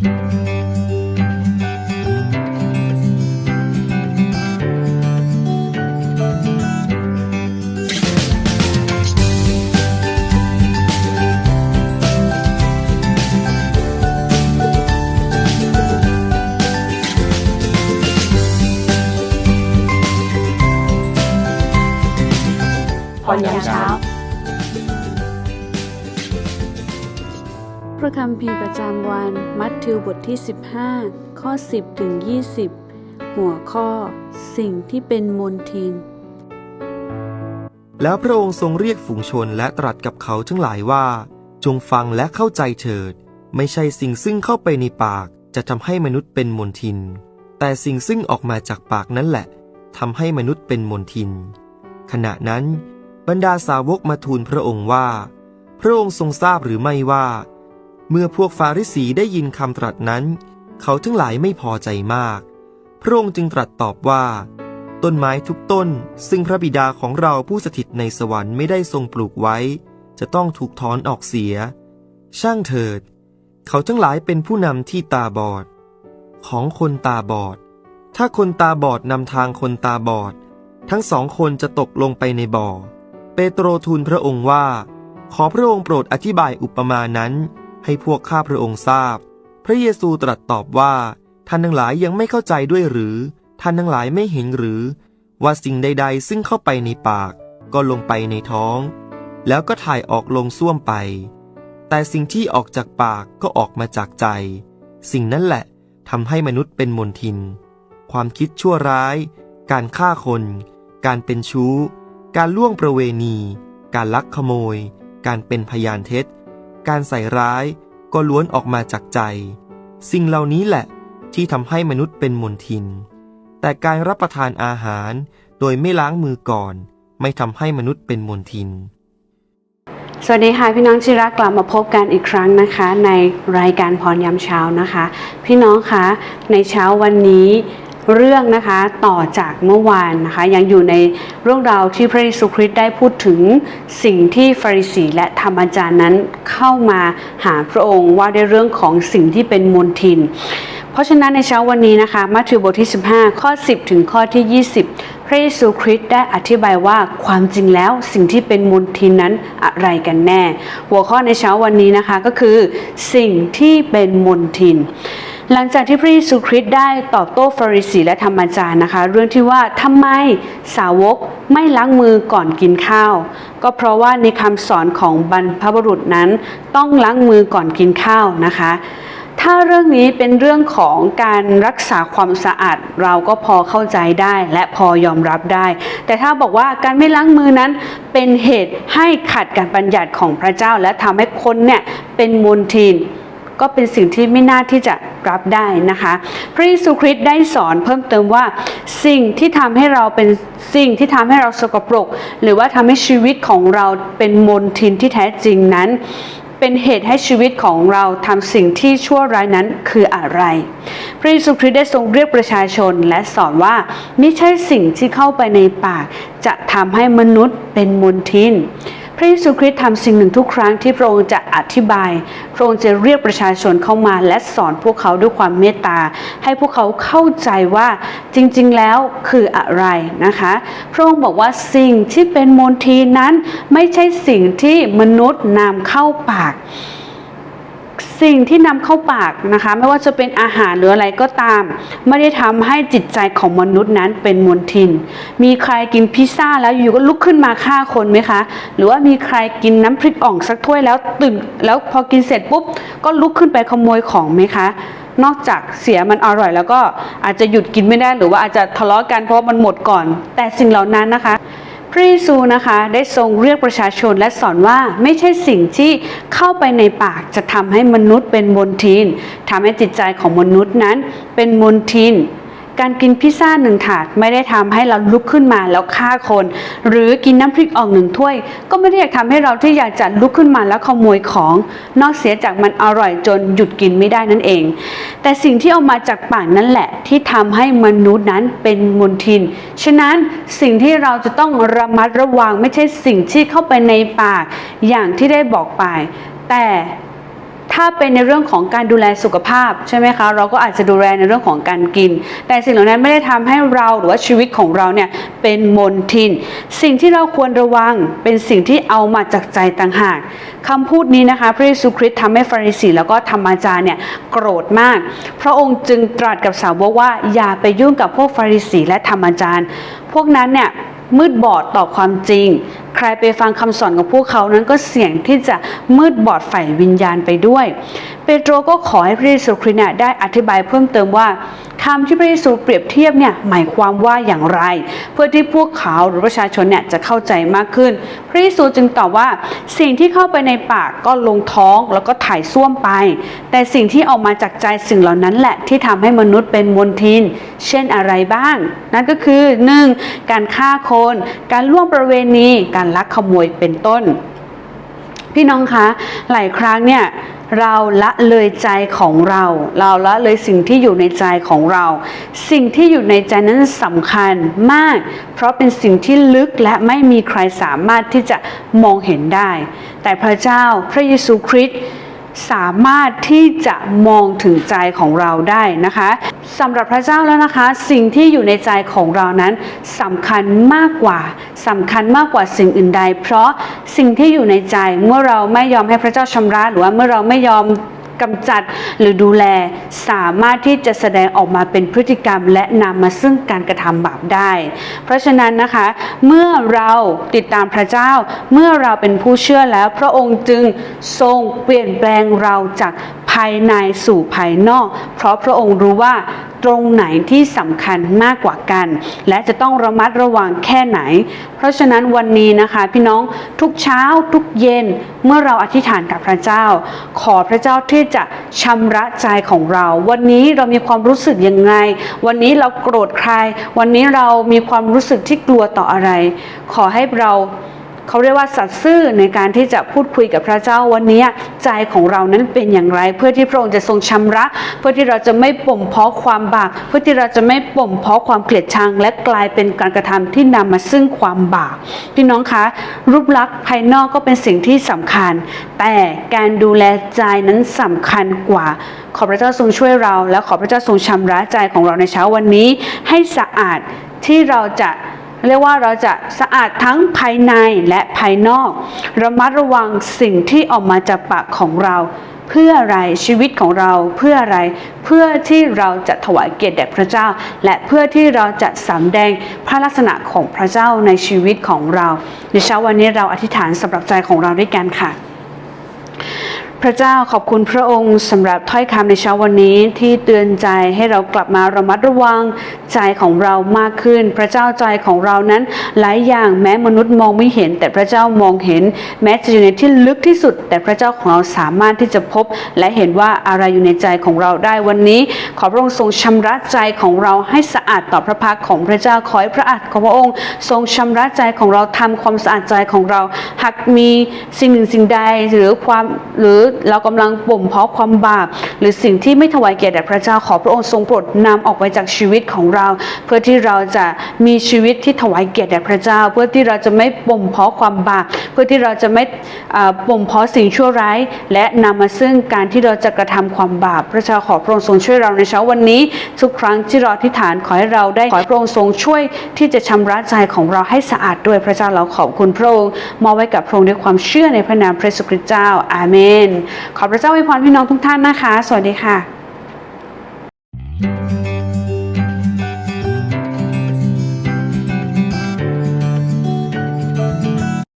พรย พระคัมภีร์ประจำวัน มัทธิวบทที่ 15 ข้อ 10 ถึง 20 หัวข้อ สิ่งที่เป็นมนทิน แล้วพระองค์ทรงเรียกฝูงชนและตรัสกับเขาทั้งหลายว่า จงฟังและเข้าใจเถิด ไม่ใช่สิ่งซึ่งเข้าไปในปาก จะทำให้มนุษย์เป็นมนทิน แต่สิ่งซึ่งออกมาจากปากนั้นแหละทำให้มนุษย์เป็นมนทิน ขณะนั้น บรรดาสาวกมาทูลพระองค์ว่า พระองค์ทรงทราบหรือไม่ว่า เมื่อพวกฟาริสีได้ยินคำตรัสนั้น เขาทั้งหลายไม่พอใจมาก พระองค์จึงตรัสตอบว่า ต้นไม้ทุกต้น ซึ่งพระบิดาของเราผู้สถิตในสวรรค์ไม่ได้ทรงปลูกไว้ จะต้องถูกถอนออกเสีย ช่างเถิด เขาทั้งหลายเป็นผู้นำที่ตาบอด ของคนตาบอด ถ้าคนตาบอดนำทางคนตาบอด ทั้งสองคนจะตกลงไปในบ่อ เปโตรทูลพระองค์ว่า ขอพระองค์โปรดอธิบายอุปมานั้น ให้พวกข้าพระองค์ทราบ พระเยซูตรัสตอบว่า ท่านทั้งหลายยังไม่เข้าใจด้วยหรือ ท่านทั้งหลายไม่เห็นหรือ ว่าสิ่งใด ๆ ซึ่งเข้าไปในปาก ก็ลงไปในท้อง แล้วก็ถ่ายออกลงส้วมไป แต่สิ่งที่ออกจากปากก็ออกมาจากใจ สิ่งนั้นแหละทำให้มนุษย์เป็นมนทิน ความคิดชั่วร้าย การฆ่าคน การเป็นชู้ การล่วงประเวณี การลักขโมย การเป็นพยานเท็จ การใส่ร้ายก็ล้วนออกมาจากใจ สิ่งเหล่านี้แหละที่ทำให้มนุษย์เป็นมนทิน แต่การรับประทานอาหารโดยไม่ล้างมือก่อน ไม่ทำให้มนุษย์เป็นมนทิน สวัสดีค่ะพี่น้องที่รักกลับมาพบกันอีกครั้งนะคะ ในรายการพรยามเช้านะคะ พี่น้องคะในเช้าวันนี้ เรื่องนะคะต่อจากเมื่อวานนะคะยังอยู่ในเรื่องราวที่พระเยซูคริสต์ได้พูดถึงสิ่งที่ฟาริสีและธรรมจารย์นั้นเข้ามาหาพระองค์ว่าในเรื่องของสิ่งที่เป็นมนทิน เพราะฉะนั้นในเช้าวันนี้นะคะมัทธิวบทที่ 15 ข้อ 10 ถึงข้อที่ 20 พระเยซูคริสต์ได้อธิบายว่าความจริงแล้วสิ่งที่เป็นมนทินนั้นอะไรกันแน่ หัวข้อในเช้าวันนี้นะคะก็คือ สิ่งที่เป็นมนทิน หลังจากที่พระเยซูคริสต์ได้ตอบโต้ฟาริสีและธรรมจารย์นะคะ เรื่องที่ว่าทำไมสาวกไม่ล้างมือก่อนกินข้าว ก็เพราะว่าในคำสอนของบรรพบุรุษนั้นต้องล้างมือก่อนกินข้าวนะคะถ้าเรื่องนี้เป็นเรื่องของการรักษาความสะอาดเราก็พอเข้าใจได้และพอยอมรับได้ แต่ถ้าบอกว่าการไม่ล้างมือนั้นเป็นเหตุให้ขัดการบัญญัติของพระเจ้า และทำให้คนเนี่ยเป็นมลทิน ก็เป็นสิ่งที่ไม่น่าที่จะรับได้นะคะ พระเยซูคริสต์ได้สอนเพิ่มเติมว่าสิ่งที่ทำให้เราเป็นสิ่งที่ทำให้เราสกปรก หรือว่าทำให้ชีวิตของเราเป็นมลทินที่แท้จริงนั้นเป็นเหตุให้ชีวิตของเราทำสิ่งที่ชั่วร้ายนั้นคืออะไร พระเยซูคริสต์ได้ทรงเรียกประชาชนและสอนว่าไม่ใช่สิ่งที่เข้าไปในปาก จะทำให้มนุษย์เป็นมลทิน ระเยซูคริสต์ทำสิ่งหนึ่งทุกครั้งที่พระองค์จะอธิบาย พระองค์จะเรียกประชาชนเข้ามาและสอนพวกเขาด้วยความเมตตา ให้พวกเขาเข้าใจว่าจริงๆแล้วคืออะไรนะคะ พระองค์บอกว่าสิ่งที่เป็นมนทีนั้นไม่ใช่สิ่งที่มนุษย์นำเข้าปาก สิ่งที่นำเข้าปากนะคะ ไม่ว่าจะเป็นอาหารหรืออะไรก็ตาม ไม่ได้ทำให้จิตใจของมนุษย์นั้นเป็นมลทิน มีใครกินพิซซ่าแล้วอยู่ก็ลุกขึ้นมาฆ่าคนไหมคะ หรือว่ามีใครกินน้ำพริกอ่องสักถ้วยแล้วตื่นแล้วพอกินเสร็จปุ๊บก็ลุกขึ้นไปขโมยของไหมคะนอกจากเสียมันอร่อยแล้วก็อาจจะหยุดกินไม่ได้หรือว่าอาจจะทะเลาะกันเพราะว่ามันหมดก่อน แต่สิ่งเหล่านั้นนะคะ พระเยซูนะคะได้ทรงเรียกประชาชนและสอนว่าไม่ใช่สิ่งที่เข้าไปในปากจะทำให้มนุษย์เป็นมลทินทำให้จิตใจของมนุษย์นั้นเป็นมลทิน การกินพิซซ่าหนึ่งถาดไม่ได้ทำให้เราลุกขึ้นมาแล้วฆ่าคน หรือกินน้ำพริกอองหนึ่งถ้วย ก็ไม่ได้อยากทำให้เราที่อยากจะลุกขึ้นมาแล้วขโมยของ นอกเสียจากมันอร่อยจนหยุดกินไม่ได้นั่นเอง แต่สิ่งที่เอามาจากปากนั่นแหละ ที่ทำให้มนุษย์นั้นเป็นมลทิน ฉะนั้นสิ่งที่เราจะต้องระมัดระวังไม่ใช่สิ่งที่เข้าไปในปาก อย่างที่ได้บอกไป แต่ ถ้าเป็นในเรื่องของการดูแลสุขภาพใช่ไหมคะ เราก็อาจจะดูแลในเรื่องของการกิน แต่สิ่งเหล่านั้นไม่ได้ทำให้เราหรือว่าชีวิตของเราเนี่ยเป็นมนทิน สิ่งที่เราควรระวังเป็นสิ่งที่เอามาจากใจต่างหากคำพูดนี้นะคะ พระเยซูคริสต์ทำให้ฟาริสีแล้วก็ธรรมาจารย์เนี่ยโกรธมาก พระองค์จึงตรัสกับสาวกว่าอย่าไปยุ่งกับพวกฟาริสีและธรรมาจารย์ พวกนั้นเนี่ยมืดบอดต่อความจริงใครไปฟังคำสอนของพวกเขานั้นก็เสี่ยงที่จะมืดบอดฝ่ายวิญญาณไปด้วย เปโตรก็ขอให้พระเยซูคริสต์ได้อธิบายเพิ่มเติมว่าคำที่พระเยซูเปรียบเทียบเนี่ยหมายความว่าอย่างไร เพื่อที่พวกเขาหรือประชาชนเนี่ยจะเข้าใจมากขึ้น พระเยซูจึงตอบว่าสิ่งที่เข้าไปในปากก็ลงท้องแล้วก็ถ่ายส้วมไป แต่สิ่งที่ออกมาจากใจสิ่งเหล่านั้นแหละที่ทำให้มนุษย์เป็นมลทิน เช่นอะไรบ้าง นั่นก็คือ 1. การฆ่าคน การล่วงประเวณีการลักขโมยเป็นต้น พี่น้องคะ หลายครั้งเนี่ยเราละเลยใจของเรา เราละเลยสิ่งที่อยู่ในใจของเรา สิ่งที่อยู่ในใจนั้นสำคัญมาก เพราะเป็นสิ่งที่ลึกและไม่มีใครสามารถที่จะมองเห็นได้ แต่พระเจ้าพระเยซูคริสต์ สามารถที่จะมองถึงใจของเราได้นะคะสำหรับพระเจ้าแล้วนะคะ สิ่งที่อยู่ในใจของเรานั้นสำคัญมากกว่าสำคัญมากกว่าสิ่งอื่นใด เพราะสิ่งที่อยู่ในใจเมื่อเราไม่ยอมให้พระเจ้าชำระหรือว่าเมื่อเราไม่ยอม กำจัด หรือดูแลสามารถที่จะแสดงออกมาเป็นพฤติกรรม และนำมาซึ่งการกระทำบาปได้ เพราะฉะนั้นนะคะ เมื่อเราติดตามพระเจ้า เมื่อเราเป็นผู้เชื่อแล้ว พระองค์จึงทรงเปลี่ยนแปลงเราจาก ภายในสู่ภายนอก เพราะพระองค์รู้ว่าตรงไหนที่สำคัญมากกว่ากัน และจะต้องระมัดระวังแค่ไหน เพราะฉะนั้นวันนี้นะคะพี่น้องทุกเช้าทุกเย็นเมื่อเราอธิษฐานกับพระเจ้า ขอพระเจ้าที่จะชำระใจของเรา วันนี้เรามีความรู้สึกยังไง วันนี้เราโกรธใคร วันนี้เรามีความรู้สึกที่กลัวต่ออะไร ขอให้เรา เขาเรียกว่าสัตย์ซื่อในการที่จะพูดคุยกับพระเจ้าวันนี้ใจของเรานั้นเป็นอย่างไร เพื่อที่พระองค์จะทรงชำระ เพื่อที่เราจะไม่ป่มเพาะความบาปเพื่อที่เราจะไม่ป่มเพาะความเกลียดชัง และกลายเป็นการกระทำที่นำมาซึ่งความบาปพี่น้องคะ รูปลักษณ์ภายนอกก็เป็นสิ่งที่สำคัญ แต่การดูแลใจนั้นสำคัญกว่า ขอพระเจ้าทรงช่วยเรา และขอพระเจ้าทรงชำระใจของเราในเช้าวันนี้ ให้สะอาดที่เราจะ เรียกว่าเราจะสะอาดทั้งภายในและภายนอก ระมัดระวังสิ่งที่ออกมาจากปากของเรา เพื่ออะไรชีวิตของเราเพื่ออะไร เพื่อที่เราจะถวายเกียรติแด่พระเจ้า และเพื่อที่เราจะสำแดงพระลักษณะของพระเจ้าในชีวิตของเรา ในเช้าวันนี้เราอธิษฐานสำหรับใจของเราด้วยกันค่ะ พระเจ้าขอบคุณพระองค์สำหรับถ้อยคำในเช้าวันนี้ที่เตือนใจให้เรากลับมาระมัดระวังใจของเรามากขึ้น พระเจ้าใจของเรานั้นหลายอย่างแม้มนุษย์มองไม่เห็น แต่พระเจ้ามองเห็น แม้จะอยู่ในที่ลึกที่สุด แต่พระเจ้าของเราสามารถที่จะพบ และเห็นว่าอะไรอยู่ในใจของเราได้วันนี้ ขอพระองค์ทรงชำระใจของเราให้สะอาดต่อพระพักของพระเจ้าขอให้พระอัตถ์ของพระองค์ ทรงชำระใจของเราทำความสะอาดใจของเรา หากมีสิ่งหนึ่งสิ่งใดหรือความหรือเรากำลังบ่มเพาะความบาปหรือสิ่งที่ไม่ถวายเกียรติแด่พระเจ้าขอพระองค์ทรงโปรดนำออกไปจากชีวิตของเรา เพื่อที่เราจะ มีชีวิตที่ถวายเกียรติแด่พระเจ้า เพื่อที่เราจะไม่บ่มเพาะความบาปเพื่อที่เราจะไม่อ่าบ่มเพาะสิ่งชั่วร้าย และนำมาซึ่งการที่เราจะกระทำความบาปพระเจ้าขอพระองค์ทรงช่วยเราในเช้าวันนี้ ทุกครั้งที่เราอธิษฐานขอให้เราได้ขอพระองค์ทรงช่วยที่จะชำระใจของเราให้สะอาดด้วยพระเจ้าเราขอบคุณพระองค์มอบไว้กับพระองค์ด้วยความเชื่อในพระนามพระเยซูคริตเจ้าอาเมน ขอพระเจ้าอวยพรพี่น้องทุกท่านนะคะ สวัสดีค่ะ